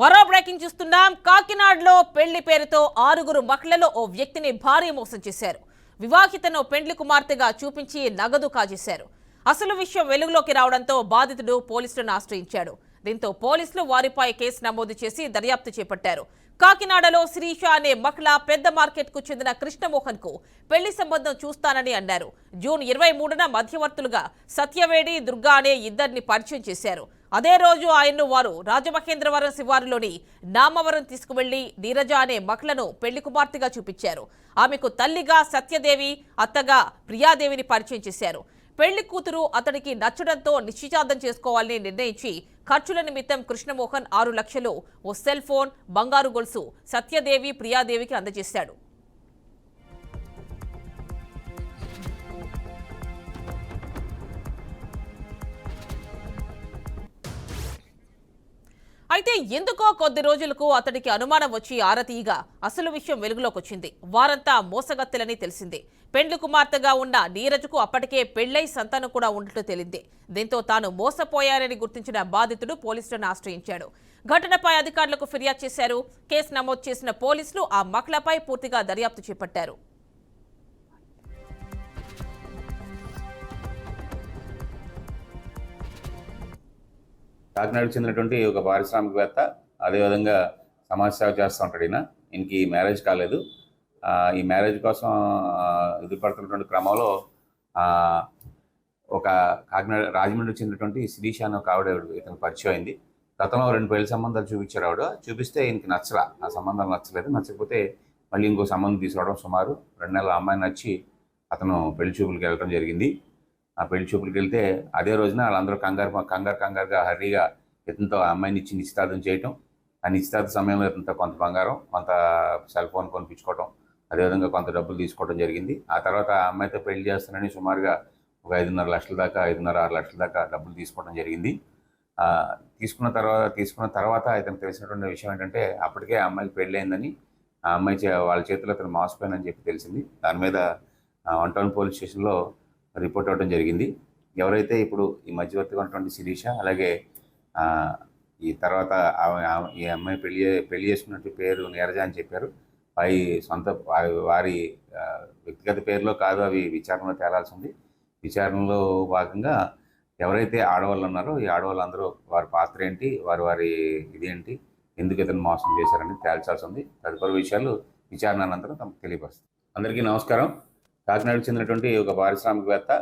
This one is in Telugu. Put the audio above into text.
మరో బ్రేకింగ్ చూస్తున్నాం. కాకినాడలో పెళ్ళి పేరుతో ఆరుగురు మహిళలు ఓ వ్యక్తిని భారీ మోసం చేశారు. వివాహితను పెండ్లి కుమార్తెగా చూపించి నగదు కాజేశారు. అసలు విషయం వెలుగులోకి రావడంతో బాధితుడు పోలీసులను ఆశ్రయించాడు. దీంతో పోలీసులు వారిపై కేసు నమోదు చేసి దర్యాప్తు చేపట్టారు. కాకినాడలో శ్రీష అనే మహిళ పెద్ద మార్కెట్కు చెందిన కృష్ణమోహన్కు పెళ్ళి సంబంధం చూస్తానని అన్నారు. జూన్ ఇరవై మూడున మధ్యవర్తులుగా సత్యవేడి దుర్గా అనే ఇద్దరిని పరిచయం చేశారు. అదే రోజు ఆయన్ను వారు రాజమహేంద్రవరం శివారులోని నామవరం తీసుకువెళ్ళి నీరజ అనే మహిళను పెళ్ళి కుమార్తెగా చూపించారు. ఆమెకు తల్లిగా సత్యదేవి అత్తగా ప్రియాదేవిని పరిచయం చేశారు. పెళ్ళి కూతురు అతడికి నచ్చడంతో నిశ్చితార్థం చేసుకోవాలని నిర్ణయించి ఖర్చుల నిమిత్తం కృష్ణమోహన్ ఆరు లక్షలు ఓ సెల్ ఫోన్ బంగారు గొలుసు సత్యదేవి ప్రియాదేవికి అందజేశాడు. అయితే ఎందుకో కొద్ది రోజులకు అతడికి అనుమానం వచ్చి ఆరతీయగా అసలు విషయం వెలుగులోకి వచ్చింది వారంతా మోసగత్తెలని తెలిసింది. పెండ్లు కుమార్తెగా ఉన్న నీరజ్కు అప్పటికే పెళ్ళై సంతానం కూడా ఉన్నట్లు తేలింది. దీంతో తాను మోసపోయారని గుర్తించిన బాధితుడు పోలీసులను ఆశ్రయించాడు. ఘటనపై అధికారులకు ఫిర్యాదు చేశారు. కేసు నమోదు చేసిన పోలీసులు ఆ మహిళపై పూర్తిగా దర్యాప్తు చేపట్టారు. కాకినాడకు చెందినటువంటి ఒక పారిశ్రామికవేత్త అదేవిధంగా సమాజ సేవ చేస్తూ ఉంటాడు ఈయన. ఈయనకి మ్యారేజ్ కాలేదు. ఈ మ్యారేజ్ కోసం ఎదురుపడుతున్నటువంటి క్రమంలో ఒక కాకినాడ రాజమండ్రికి చెందినటువంటి శిరీష అనే ఒక ఆవిడ ఇతను పరిచయం అయింది. గతంలో రెండు పెళ్ళి సంబంధాలు చూపించారు ఆవిడ. చూపిస్తే ఈయనకి నచ్చలా ఆ సంబంధాలు నచ్చలేదు. నచ్చకపోతే మళ్ళీ ఇంకో సంబంధం తీసుకోవడం సుమారు రెండు నెలల అమ్మాయి నచ్చి అతను పెళ్ళి చూపులకు వెళ్ళడం జరిగింది. ఆ పెళ్ళి చూపులకి వెళ్తే అదే రోజున వాళ్ళందరూ కంగారు కంగారు కంగారుగా హర్రీగా ఇతనితో ఆ అమ్మాయిని ఇచ్చి నిశ్చితార్థం చేయటం. ఆ నిశ్చితార్థ సమయంలో ఇతనితో కొంత బంగారం కొంత సెల్ ఫోన్ కొనిపించుకోవటం అదేవిధంగా కొంత డబ్బులు తీసుకోవడం జరిగింది. ఆ తర్వాత ఆ అమ్మాయితో పెళ్ళి చేస్తానని సుమారుగా ఒక ఐదున్నర లక్షల దాకా ఐదున్నర ఆరు లక్షల దాకా డబ్బులు తీసుకోవడం జరిగింది. తీసుకున్న తర్వాత తీసుకున్న తర్వాత ఇతను తెలిసినటువంటి విషయం ఏంటంటే అప్పటికే ఆ అమ్మాయికి పెళ్ళి అయిందని ఆ అమ్మాయి చే వాళ్ళ చేతిలో అతను మోసపోయానని చెప్పి తెలిసింది. దాని మీద వన్ టౌన్ పోలీస్ స్టేషన్లో రిపోర్ట్ అవ్వడం జరిగింది. ఎవరైతే ఇప్పుడు ఈ మధ్యవర్తిగా ఉన్నటువంటి శిరీష అలాగే ఈ తర్వాత ఆమె- ఈ అమ్మాయి పెళ్ళి పెళ్ళి చేసుకున్నట్టు పేరు నీరజ అని చెప్పారు. అవి సొంత వారి వారి వ్యక్తిగత పేరులో కాదు అవి విచారణలో తేలాల్సి ఉంది. విచారణలో భాగంగా ఎవరైతే ఆడవాళ్ళు ఉన్నారో ఈ ఆడవాళ్ళందరూ వారి పాత్ర ఏంటి వారి వారి ఇదేంటి ఎందుకు ఇతను మోసం చేశారని తేల్చాల్సి ఉంది. తదుపరి విషయాలు విచారణ అనంతరం తమకు తెలియపరుస్తుంది అందరికీ నమస్కారం. కాకినాడకు చెందినటువంటి ఒక పారిశ్రామికవేత్త